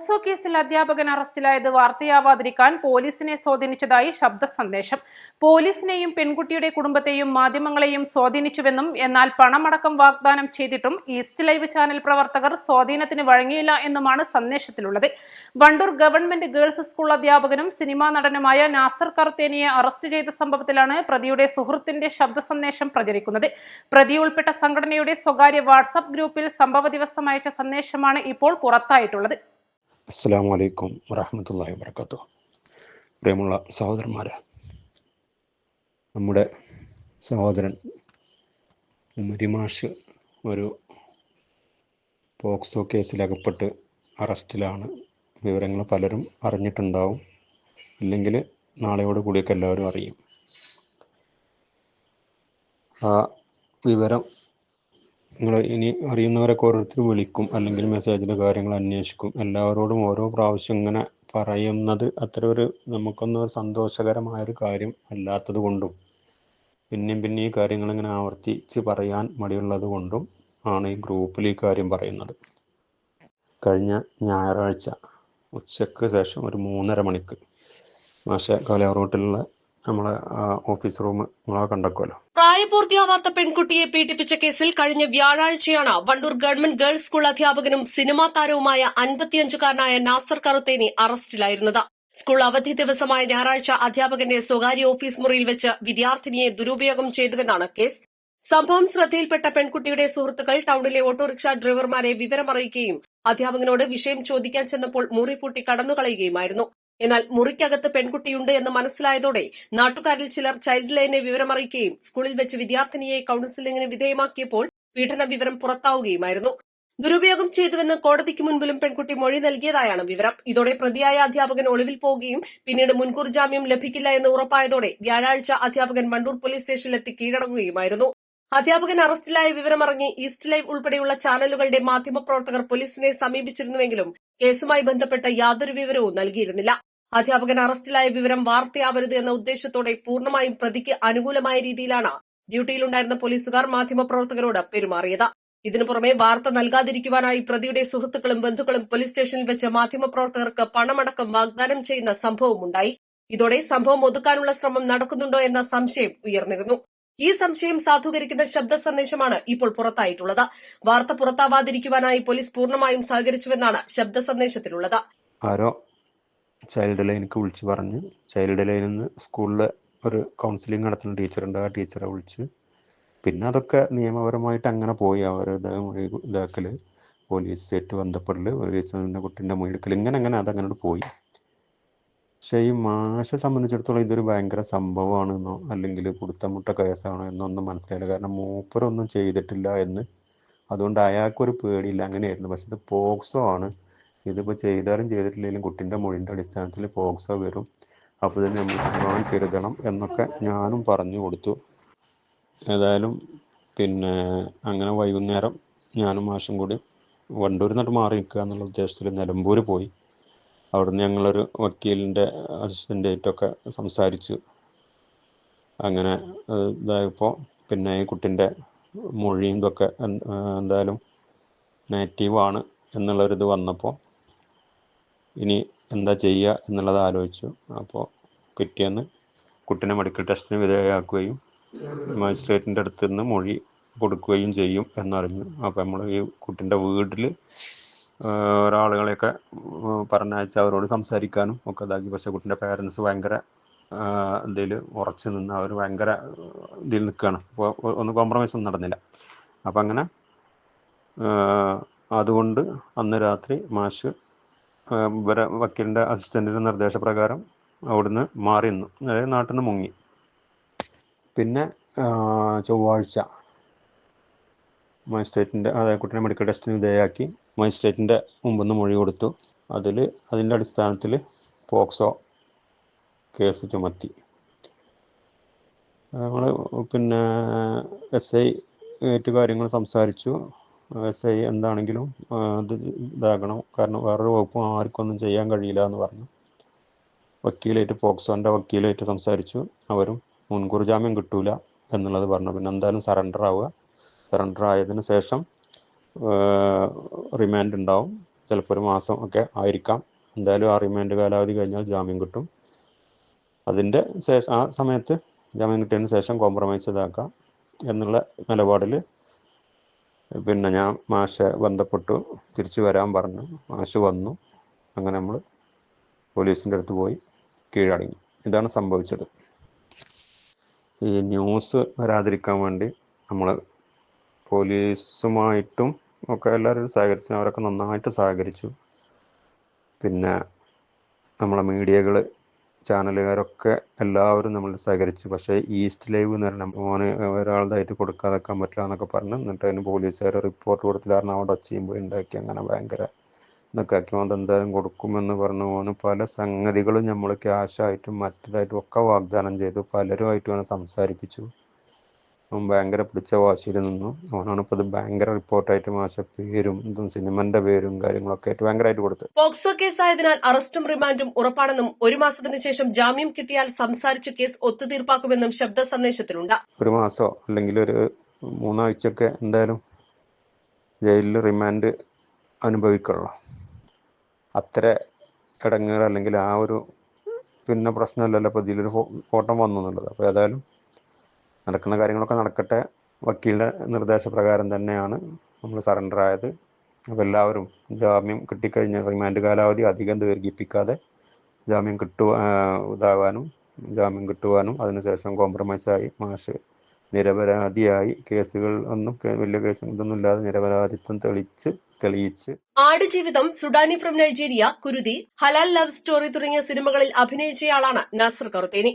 POCSO കേസിൽ അധ്യാപകൻ അറസ്റ്റിലായത് വാർത്തയാവാതിരിക്കാൻ പോലീസിനെ സ്വാധീനിച്ചതായി ശബ്ദ സന്ദേശം. പോലീസിനെയും പെൺകുട്ടിയുടെ കുടുംബത്തെയും മാധ്യമങ്ങളെയും സ്വാധീനിച്ചുവെന്നും എന്നാൽ പണമടക്കം വാഗ്ദാനം ചെയ്തിട്ടും ഈസ്റ്റ് ലൈവ് ചാനൽ പ്രവർത്തകർ സ്വാധീനത്തിന് വഴങ്ങിയില്ല എന്നുമാണ് സന്ദേശത്തിലുള്ളത്. വണ്ടൂർ ഗവൺമെന്റ് ഗേൾസ് സ്കൂൾ അധ്യാപകനും സിനിമാ നടനുമായ നാസർ കർത്തേനിയെ അറസ്റ്റ് ചെയ്ത സംഭവത്തിലാണ് പ്രതിയുടെ സുഹൃത്തിന്റെ ശബ്ദ സന്ദേശം പ്രചരിക്കുന്നത്. പ്രതി ഉൾപ്പെട്ട സംഘടനയുടെ സ്വകാര്യ വാട്സ്ആപ്പ് ഗ്രൂപ്പിൽ സംഭവ ദിവസം അയച്ച സന്ദേശമാണ് ഇപ്പോൾ പുറത്തായിട്ടുള്ളത്. അസ്സാം വലൈക്കും വറഹമത്തല്ലാഹി വർക്കാത്തു പ്രിയമുള്ള സഹോദരന്മാരെ നമ്മുടെ സഹോദരൻ മരിമാഷ് ഒരു പോക്സോ കേസിലകപ്പെട്ട് അറസ്റ്റിലാണ്. വിവരങ്ങൾ പലരും അറിഞ്ഞിട്ടുണ്ടാവും. ഇല്ലെങ്കിൽ നാളെയോട് കൂടിയൊക്കെ എല്ലാവരും അറിയും. ആ വിവരം നിങ്ങൾ ഇനി അറിയുന്നവരൊക്കെ ഓരോരുത്തർ വിളിക്കും അല്ലെങ്കിൽ മെസ്സേജിലെ കാര്യങ്ങൾ അന്വേഷിക്കും. എല്ലാവരോടും ഓരോ പ്രാവശ്യം ഇങ്ങനെ പറയുന്നത് അത്ര ഒരു നമുക്കൊന്നും ഒരു സന്തോഷകരമായ ഒരു കാര്യം അല്ലാത്തത് കൊണ്ടും പിന്നെയും പിന്നെ ഈ കാര്യങ്ങൾ ഇങ്ങനെ ആവർത്തിച്ച് പറയാൻ മടിയുള്ളത് കൊണ്ടും ആണ് ഈ ഗ്രൂപ്പിൽ ഈ കാര്യം പറയുന്നത്. കഴിഞ്ഞ ഞായറാഴ്ച ഉച്ചയ്ക്ക് ശേഷം ഒരു മൂന്നര മണിക്ക് മാഷ റൂട്ടിലുള്ള നമ്മളെ ഓഫീസ് റൂം നിങ്ങളെ കണ്ടക്കുമല്ലോ പ്രായപൂർത്തിയാവാത്ത പെൺകുട്ടിയെ പീഡിപ്പിച്ച കേസിൽ കഴിഞ്ഞ വ്യാഴാഴ്ചയാണ് വണ്ടൂർ ഗവൺമെന്റ് ഗേൾസ് സ്കൂൾ അധ്യാപകനും സിനിമാ താരവുമായ അൻപത്തിയഞ്ചുകാരനായ നാസർ കറുത്തേനി അറസ്റ്റിലായിരുന്നത്. സ്കൂൾ അവധി ദിവസമായ ഞായറാഴ്ച അധ്യാപകന്റെ സ്വകാര്യ ഓഫീസ് മുറിയിൽ വെച്ച് വിദ്യാർത്ഥിനിയെ ദുരുപയോഗം ചെയ്തുവെന്നാണ് കേസ്. സംഭവം ശ്രദ്ധയിൽപ്പെട്ട പെൺകുട്ടിയുടെ സുഹൃത്തുക്കൾ ടൌണിലെ ഓട്ടോറിക്ഷ ഡ്രൈവർമാരെ വിവരമറിയിക്കുകയും അധ്യാപകനോട് വിഷയം ചോദിക്കാൻ ചെന്നപ്പോൾ മുറി പൂട്ടി കടന്നുകളയുകയുമായിരുന്നു. എന്നാൽ മുറിക്കകത്ത് പെൺകുട്ടിയുണ്ട് എന്ന് മനസ്സിലായതോടെ നാട്ടുകാരിൽ ചിലർ ചൈൽഡ് ലൈനെ വിവരമറിയിക്കുകയും സ്കൂളിൽ വെച്ച് വിദ്യാർത്ഥിനിയെ കൌൺസിലിംഗിന് വിധേയമാക്കിയപ്പോൾ പീഡന വിവരം പുറത്താവുകയുമായിരുന്നു. ദുരുപയോഗം ചെയ്തുവെന്ന് കോടതിക്ക് മുൻപിലും പെൺകുട്ടി മൊഴി നൽകിയതായാണ് വിവരം. ഇതോടെ പ്രതിയായ അധ്യാപകൻ ഒളിവിൽ പോവുകയും പിന്നീട് മുൻകൂർ ജാമ്യം ലഭിക്കില്ല എന്ന് ഉറപ്പായതോടെ വ്യാഴാഴ്ച അധ്യാപകൻ വണ്ടൂർ പോലീസ് സ്റ്റേഷനിലെത്തി കീഴടങ്ങുകയുമായിരുന്നു. അധ്യാപകൻ അറസ്റ്റിലായ വിവരമറിഞ്ഞ് ഈസ്റ്റ് ലൈവ് ഉൾപ്പെടെയുള്ള ചാനലുകളുടെ മാധ്യമപ്രവർത്തകർ പോലീസിനെ സമീപിച്ചിരുന്നുവെങ്കിലും കേസുമായി ബന്ധപ്പെട്ട യാതൊരു വിവരവും നൽകിയിരുന്നില്ല. അധ്യാപകൻ അറസ്റ്റിലായ വിവരം വാർത്തയാവരുത് എന്ന ഉദ്ദേശത്തോടെ പൂർണമായും പ്രതിക്ക് അനുകൂലമായ രീതിയിലാണ് ഡ്യൂട്ടിയിലുണ്ടായിരുന്ന പോലീസുകാർ മാധ്യമപ്രവർത്തകരോട് പെരുമാറിയത്. ഇതിനു പുറമെ വാർത്ത നൽകാതിരിക്കുവാനായി പ്രതിയുടെ സുഹൃത്തുക്കളും ബന്ധുക്കളും പോലീസ് സ്റ്റേഷനിൽ വെച്ച് മാധ്യമപ്രവർത്തകർക്ക് പണമടക്കം വാഗ്ദാനം ചെയ്യുന്ന സംഭവമുണ്ടായി. ഇതോടെ സംഭവം ഒതുക്കാനുള്ള ശ്രമം നടക്കുന്നുണ്ടോ എന്ന സംശയം ഉയർന്നിരുന്നു. ഈ സംശയം സാധൂകരിക്കുന്ന ശബ്ദ സന്ദേശമാണ് ഇപ്പോൾ പുറത്തായിട്ടുള്ളത്. വാർത്ത പുറത്താവാതിരിക്കുവാനായി പോലീസ് പൂർണമായും സഹകരിച്ചുവെന്നാണ് ശബ്ദ സന്ദേശത്തിലുള്ളത്. ആരോ? ചൈൽഡ് ലൈനിക്ക് വിളിച്ച് പറഞ്ഞു. ചൈൽഡ് ലൈനിൽ നിന്ന് സ്കൂളിൽ ഒരു കൗൺസിലിംഗ് നടത്തുന്ന ടീച്ചറുണ്ട് ആ ടീച്ചറെ വിളിച്ച്. പിന്നെ അതൊക്കെ നിയമപരമായിട്ട് അങ്ങനെ പോയി. അവർ ഇതാക്കൽ പോലീസായിട്ട് ബന്ധപ്പെടൽ പോലീസിന്റെ കുട്ടീന്റെ മൊഴിയെടുക്കൽ ഇങ്ങനെ അങ്ങനെ അതങ്ങനെ പോയി. പക്ഷേ ഈ മാഷെ സംബന്ധിച്ചിടത്തോളം ഇതൊരു ഭയങ്കര സംഭവമാണെന്നോ അല്ലെങ്കിൽ പുടുത്തമുട്ട കേസാണോ എന്നൊന്നും മനസ്സിലായില്ല. കാരണം മൂപ്പരൊന്നും ചെയ്തിട്ടില്ല എന്ന്. അതുകൊണ്ട് അയാൾക്കൊരു പേടിയില്ല. അങ്ങനെയായിരുന്നു. പക്ഷെ ഇത് പോക്സോ ആണ്. ഇതിപ്പോൾ ചെയ്താലും ചെയ്തിട്ടില്ലെങ്കിലും കുട്ടീന്റെ മൊഴിന്റെ അടിസ്ഥാനത്തിൽ ഫോക്സോ വരും. അപ്പോൾ തന്നെ നമ്മൾ നല്ലോണം കരുതണം എന്നൊക്കെ ഞാനും പറഞ്ഞു കൊടുത്തു. ഏതായാലും പിന്നെ അങ്ങനെ വൈകുന്നേരം ഞാനും മാഷും കൂടി വണ്ടൂരിൽ നിന്നിട്ട് മാറി നിൽക്കുക എന്നുള്ള ഉദ്ദേശത്തിൽ നിലമ്പൂർ പോയി. അവിടുന്ന് ഞങ്ങളൊരു വക്കീലിന്റെ അസിസ്റ്റന്റായിട്ടൊക്കെ സംസാരിച്ചു. അങ്ങനെ ഇതായപ്പോൾ പിന്നെ ഈ കുട്ടിന്റെ മൊഴിയും ഇതൊക്കെ എന്തായാലും നേറ്റീവാണ് എന്നുള്ളൊരിത് വന്നപ്പോൾ ഇനി എന്താ ചെയ്യുക എന്നുള്ളത് ആലോചിച്ചു. അപ്പോൾ പിറ്റേന്ന് കുട്ടീനെ മെഡിക്കൽ ടെസ്റ്റിന് വിധേയമാക്കുകയും മജിസ്ട്രേറ്റിന്റെ അടുത്ത് നിന്ന് മൊഴി കൊടുക്കുകയും ചെയ്യും എന്നറിഞ്ഞു. അപ്പോൾ നമ്മൾ ഈ കുട്ടിന്റെ വീട്ടിൽ ഒരാളുകളെയൊക്കെ പറഞ്ഞയച്ച് അവരോട് സംസാരിക്കാനും ഒക്കെ ഇതാക്കി. പക്ഷേ കുട്ടിന്റെ പേരൻസ് ഭയങ്കര ഇതിൽ ഉറച്ചു നിന്ന് അവർ ഭയങ്കര ഇതിൽ നിൽക്കുകയാണ്. അപ്പോൾ ഒന്നും കോംപ്രമൈസ് ഒന്നും നടന്നില്ല. അപ്പം അങ്ങനെ അതുകൊണ്ട് അന്ന് രാത്രി മാഷ് ഇവരെ അസിസ്റ്റന്റിന്റെ നിർദ്ദേശപ്രകാരം അവിടുന്ന് മാറി നിന്നു. അതായത് നാട്ടിൽ നിന്ന് മുങ്ങി. പിന്നെ ചൊവ്വാഴ്ച മജിസ്ട്രേറ്റിന്റെ അതായത് കുട്ടീനെ മെഡിക്കൽ ടെസ്റ്റിന് വിധേയമാക്കി മജിസ്ട്രേറ്റിന്റെ മുമ്പിൽ നിന്ന് മൊഴി കൊടുത്തു. അതിൽ അതിന്റെ അടിസ്ഥാനത്തിൽ പോക്സോ കേസ് ചുമത്തി. നമ്മൾ പിന്നെ എസ് ഐ ആയിട്ട് കാര്യങ്ങൾ സംസാരിച്ചു. എസ് ഐ എന്താണെങ്കിലും ഇത് ഇതാകണം. കാരണം വേറൊരു വകുപ്പും ആർക്കൊന്നും ചെയ്യാൻ കഴിയില്ല എന്ന് പറഞ്ഞു. വക്കീലായിട്ട് പോക്സോന്റെ വക്കീലായിട്ട് സംസാരിച്ചു. അവരും മുൻകൂർ ജാമ്യം കിട്ടൂല എന്നുള്ളത് പറഞ്ഞു. പിന്നെ എന്തായാലും സറണ്ടർ ആവുക. സറണ്ടർ ആയതിന് ശേഷം റിമാൻഡ് ഉണ്ടാവും. ചിലപ്പോൾ ഒരു മാസം ഒക്കെ ആയിരിക്കാം. എന്തായാലും ആ റിമാൻഡ് കാലാവധി കഴിഞ്ഞാൽ ജാമ്യം കിട്ടും. അതിന്റെ ശേഷം ആ സമയത്ത് ജാമ്യം കിട്ടിയതിന് ശേഷം കോംപ്രമൈസ് ഇതാക്കാം എന്നുള്ള നിലപാടിൽ പിന്നെ ഞാൻ മാഷെ ബന്ധപ്പെട്ടു. തിരിച്ചു വരാൻ പറഞ്ഞു. മാഷ് വന്നു. അങ്ങനെ നമ്മൾ പോലീസിന്റെ അടുത്ത് പോയി കീഴടങ്ങി. ഇതാണ് സംഭവിച്ചത്. ഈ ന്യൂസ് വരാതിരിക്കാൻ വേണ്ടി നമ്മൾ പോലീസുമായിട്ടും ഒക്കെ എല്ലാവരും സഹകരിച്ചു അവരൊക്കെ നന്നായിട്ട് സഹകരിച്ചു. പിന്നെ നമ്മളെ മീഡിയകൾ ചാനലുകാരൊക്കെ എല്ലാവരും നമ്മൾ സഹകരിച്ചു. പക്ഷേ ഈസ്റ്റ് ലൈവ് എന്ന് പറഞ്ഞാൽ മോന് കൊടുക്കാതെ കൊടുക്കാതെക്കാൻ പറ്റില്ല എന്നൊക്കെ പറഞ്ഞു എന്നിട്ട് അതിന് പോലീസുകാർ റിപ്പോർട്ട് കൊടുത്തില്ല കാരണം അവിടെ പോയി ഉണ്ടാക്കി. അങ്ങനെ ഭയങ്കര ഇതൊക്കെ ആക്കി. മോൻ എന്തായാലും കൊടുക്കുമെന്ന് പറഞ്ഞു. ഓന് പല സംഗതികളും നമ്മൾ ക്യാഷായിട്ടും മറ്റേതായിട്ടും ഒക്കെ വാഗ്ദാനം ചെയ്തു. പലരുമായിട്ടും അവനെ സംസാരിപ്പിച്ചു. അവൻ ഭയങ്കര പിടിച്ച വാശിയിൽ നിന്നു. അവനാണ് ഇപ്പൊ ഇത് ഭയങ്കര റിപ്പോർട്ടായിട്ട് മാഷ പേരും സിനിമന്റെ പേരും കാര്യങ്ങളൊക്കെ ആയിട്ട് ഭയങ്കരമായിട്ട് കൊടുത്തു. പോക്സോ കേസായതിനാൽ അറസ്റ്റും റിമാൻഡും ഉറപ്പാണെന്നും ഒരു മാസത്തിന് ശേഷം ജാമ്യം കിട്ടിയാൽ സംസാരിച്ച് കേസ് ഒത്തുതീർപ്പാക്കുമെന്നും ശബ്ദ സന്ദേശത്തിലുണ്ട്. ഒരു മാസോ അല്ലെങ്കിൽ ഒരു മൂന്നാഴ്ചയൊക്കെ എന്തായാലും ജയിലിൽ റിമാൻഡ് അനുഭവിക്കുള്ളൂ. അത്ര കിടങ്ങുകൾ അല്ലെങ്കിൽ ആ ഒരു പിന്നെ പ്രശ്നമല്ലല്ലോ അപ്പോൾ ഇതിലൊരു ഫോട്ടം വന്നു എന്നുള്ളത്. അപ്പോൾ ഏതായാലും നടക്കുന്ന കാര്യങ്ങളൊക്കെ നടക്കട്ടെ. വക്കീലിന്റെ നിർദ്ദേശപ്രകാരം തന്നെയാണ് നമ്മൾ സറണ്ടർ ആയത് അപ്പോൾ എല്ലാവരും ജാമ്യം കിട്ടിക്കഴിഞ്ഞ റിമാൻഡ് കാലാവധി അധികം ദീർഘിപ്പിക്കാതെ ജാമ്യം കിട്ടുക ഇതാവാനും ജാമ്യം കിട്ടുവാനും അതിനുശേഷം കോംപ്രമൈസായി മാഷ് നിരപരാധിയായി. കേസുകൾ ഒന്നും വലിയ കേസ് ഇതൊന്നും ഇല്ലാതെ നിരപരാധിത്വം തെളിച്ച് തെളിയിച്ച്. ആടുജീവിതം സുഡാനി ഫ്രം നൈജീരിയ കുരുതി ഹലാൽ ലവ് സ്റ്റോറി തുടങ്ങിയ സിനിമകളിൽ അഭിനയിച്ചയാളാണ് നാസർ കറുത്തേനി.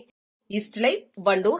East live Wandoor